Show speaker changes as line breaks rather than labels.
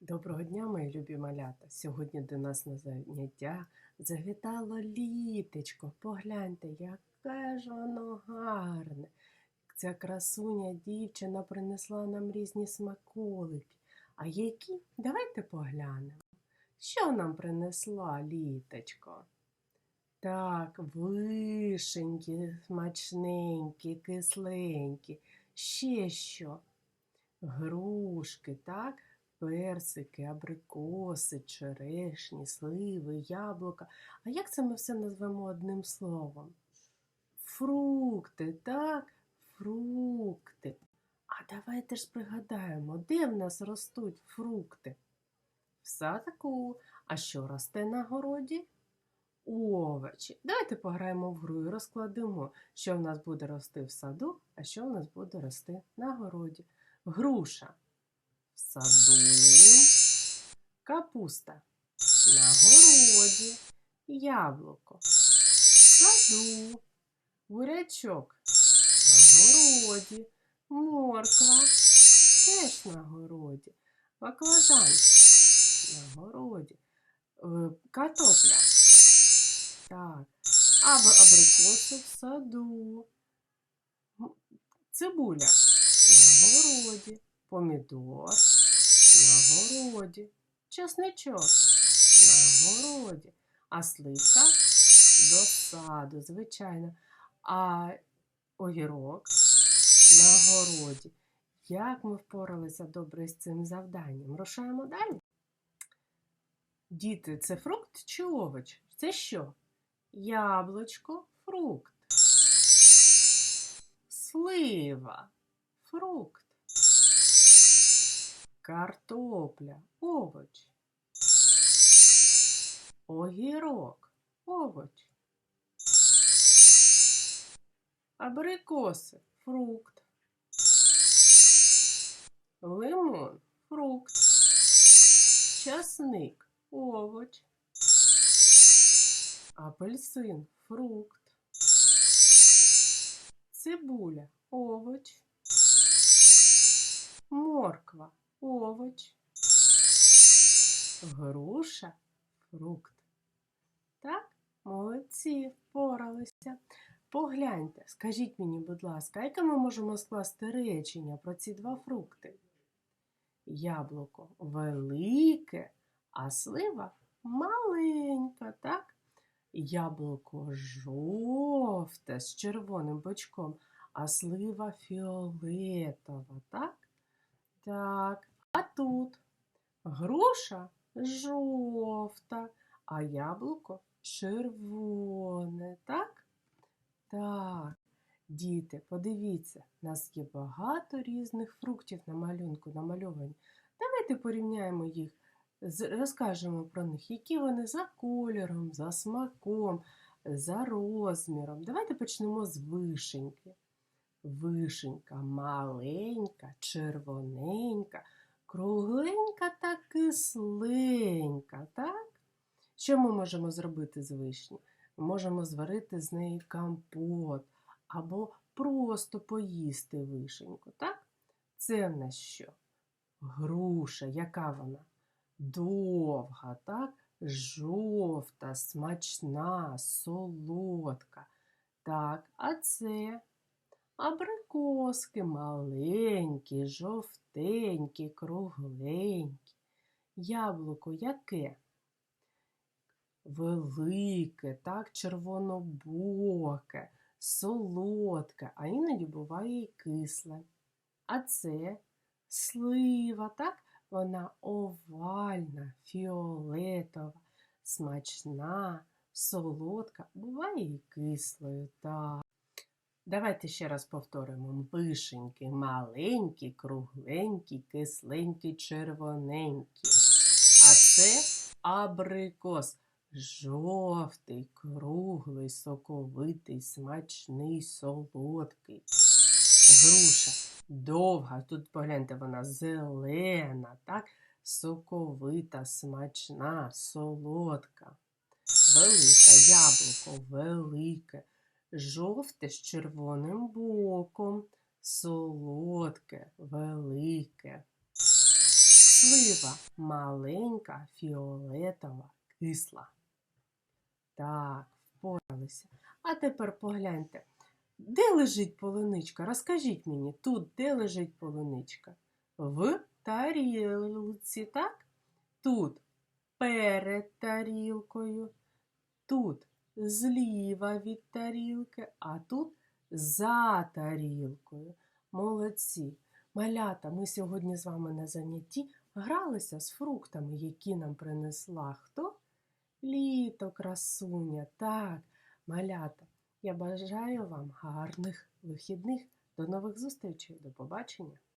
Доброго дня, мої любі малята! Сьогодні до нас на заняття завітало літечко. Погляньте, яке ж воно гарне. Ця красуня дівчина принесла нам різні смаколики. А які? Давайте поглянемо. Що нам принесла літочко? Так, вишеньки, смачненькі, кисленькі. Ще що? Грушки, так? Персики, абрикоси, черешні, сливи, яблука. А як це ми все назвемо одним словом? Фрукти, так? Фрукти. А давайте ж пригадаємо, де в нас ростуть фрукти? В садку. А що росте на городі? Овочі. Давайте пограємо в гру і розкладемо, що в нас буде рости в саду, а що в нас буде рости на городі. Груша в саду, капуста на городі, яблуко в саду, бурячок на городі, морква теж на городі, баклажан на городі, е, картопля. Так, а в- абрикоси в саду, цибуля на городі, помідор на городі, чесничок на городі, а сливка до саду, звичайно. А огірок на городі. Як ми впоралися добре з цим завданням? Рушаємо далі. Діти, це фрукт чи овоч? Це що? Яблучко, фрукт. Слива, фрукт. Картопля, овоч. Огірок, овоч. Абрикоси, фрукт. Лимон, фрукт. Часник, овоч. Апельсин, фрукт. Цибуля, овоч. Морква, овоч. Груша, фрукт. Так, молодці, впоралися. Погляньте, скажіть мені, будь ласка, яке ми можемо скласти речення про ці два фрукти? Яблуко велике, а слива маленька, так? Яблуко жовте з червоним бочком, а слива фіолетова, так? Так, а тут груша жовта, а яблуко червоне, так? Так, діти, подивіться, в нас є багато різних фруктів на малюнку намальовані. Давайте порівняємо їх, розкажемо про них, які вони за кольором, за смаком, за розміром. Давайте почнемо з вишеньки. Вишенька маленька, червоненька, кругленька та кисленька, так? Що ми можемо зробити з вишні? Можемо зварити з неї компот або просто поїсти вишеньку, так? Це в нас що? Груша, яка вона? Довга, так? Жовта, смачна, солодка. Так, а це абрикоски маленькі, жовтенькі, кругленькі. Яблуко яке? Велике, так, червонобоке, солодке, а іноді буває і кисле. А це слива, так? Вона овальна, фіолетова, смачна, солодка, буває і кислою, так. Давайте ще раз повторимо. Вишеньки маленькі, кругленькі, кисленькі, червоненькі. А це абрикос. Жовтий, круглий, соковитий, смачний, солодкий. Груша довга. Тут погляньте, вона зелена, так? Соковита, смачна, солодка. Велика яблуко, велике, жовте з червоним боком, солодке, велике. слива маленька, фіолетова, кисла. Так, впоралися. А тепер погляньте, де лежить полуничка? Розкажіть мені, тут де лежить полуничка? В тарілці, так? Тут перед тарілкою, тут зліва від тарілки, а тут за тарілкою. Молодці. Малята, ми сьогодні з вами на занятті гралися з фруктами, які нам принесла хто? Літо, красуня. Так, малята. Я бажаю вам гарних вихідних. До нових зустрічей. До побачення.